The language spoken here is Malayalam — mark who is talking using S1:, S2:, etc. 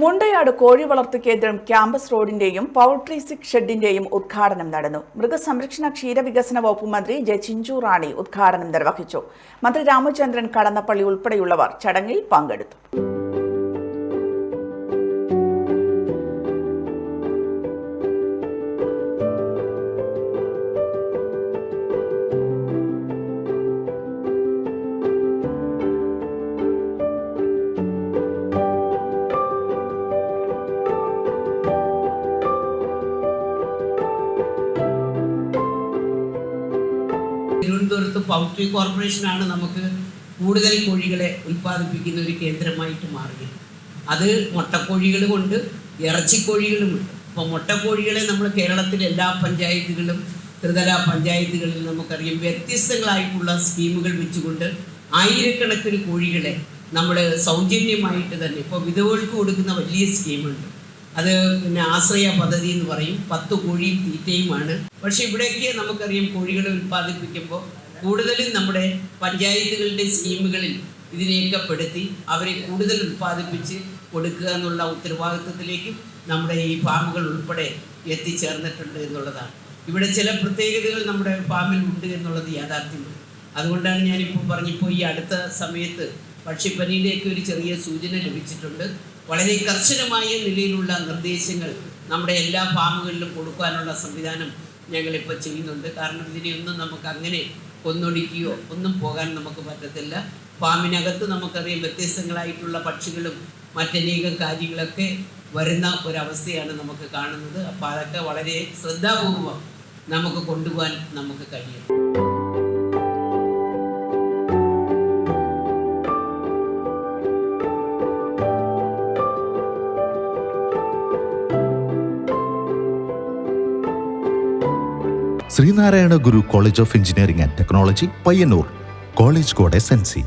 S1: മുണ്ടയാട് കോഴി വളർത്തു കേന്ദ്രം ക്യാമ്പസ് റോഡിന്റെയും പൗൾട്രി സിക് ഷെഡിന്റെയും ഉദ്ഘാടനം നടന്നു. മൃഗസംരക്ഷണ ക്ഷീരവികസന വകുപ്പ് മന്ത്രി ജെ ചിഞ്ചു റാണി ഉദ്ഘാടനം നിർവഹിച്ചു. മന്ത്രി രാമചന്ദ്രൻ കടന്നപ്പള്ളി ഉൾപ്പെടെയുള്ളവർ ചടങ്ങിൽ പങ്കെടുത്തു.
S2: തിരുവനന്തപുരത്ത് പൗൾട്രി കോർപ്പറേഷനാണ് നമുക്ക് കൂടുതൽ കോഴികളെ ഉൽപ്പാദിപ്പിക്കുന്ന ഒരു കേന്ദ്രമായിട്ട് മാറിയത്. അത് മുട്ടക്കോഴികൾ കൊണ്ട് ഇറച്ചിക്കോഴികളുമുണ്ട് അപ്പോൾ മുട്ടക്കോഴികളെ നമ്മൾ കേരളത്തിലെ എല്ലാ പഞ്ചായത്തുകളിലും ത്രിതല പഞ്ചായത്തുകളിൽ നമുക്കറിയാം. വ്യത്യസ്തങ്ങളായിട്ടുള്ള സ്കീമുകൾ വെച്ചുകൊണ്ട് ആയിരക്കണക്കിന് കോഴികളെ നമ്മൾ സൗജന്യമായിട്ട് തന്നെ ഇപ്പോൾ വിധവകൾക്ക് കൊടുക്കുന്ന വലിയ സ്കീമുണ്ട്. അത് പിന്നെ ആശ്രയ പദ്ധതി എന്ന് പറയും. പത്ത് കോഴിയും തീറ്റയുമാണ്. പക്ഷെ ഇവിടെയൊക്കെ നമുക്കറിയാം കോഴികളെ ഉൽപ്പാദിപ്പിക്കുമ്പോൾ കൂടുതലും നമ്മുടെ പഞ്ചായത്തുകളുടെ സ്കീമുകളിൽ ഇതിനെയൊക്കെ പെടുത്തി അവരെ കൂടുതൽ ഉൽപ്പാദിപ്പിച്ച് കൊടുക്കുക എന്നുള്ള ഉത്തരവാദിത്വത്തിലേക്കും നമ്മുടെ ഈ ഫാമുകൾ ഉൾപ്പെടെ എത്തിച്ചേർന്നിട്ടുണ്ട് എന്നുള്ളതാണ്. ഇവിടെ ചില പ്രത്യേകതകൾ നമ്മുടെ ഫാമിൽ ഉണ്ട് എന്നുള്ളത് യാഥാർത്ഥ്യമാണ്. അതുകൊണ്ടാണ് ഞാനിപ്പോൾ പറഞ്ഞിപ്പോൾ ഈ അടുത്ത സമയത്ത് പക്ഷിപ്പനിയുടെയൊക്കെ ഒരു ചെറിയ സൂചന ലഭിച്ചിട്ടുണ്ട്. വളരെ കർശനമായ നിലയിലുള്ള നിർദ്ദേശങ്ങൾ നമ്മുടെ എല്ലാ ഫാമുകളിലും കൊടുക്കാനുള്ള സംവിധാനം ഞങ്ങളിപ്പോൾ ചെയ്യുന്നുണ്ട്. കാരണം ഇതിനെയൊന്നും നമുക്ക് അങ്ങനെ കൊന്നൊടിക്കുകയോ ഒന്നും പോകാൻ നമുക്ക് പറ്റത്തില്ല. ഫാമിനകത്ത് നമുക്കറിയാം വ്യത്യസ്തങ്ങളായിട്ടുള്ള പക്ഷികളും മറ്റനേകം കാര്യങ്ങളൊക്കെ വരുന്ന ഒരവസ്ഥയാണ് നമുക്ക് കാണുന്നത്. അപ്പോൾ അതൊക്കെ വളരെ ശ്രദ്ധാപൂർവം നമുക്ക് കൊണ്ടുപോകാൻ നമുക്ക് കഴിയും
S3: Sreenarayana Guru college of engineering and technology Payyanur college code S N C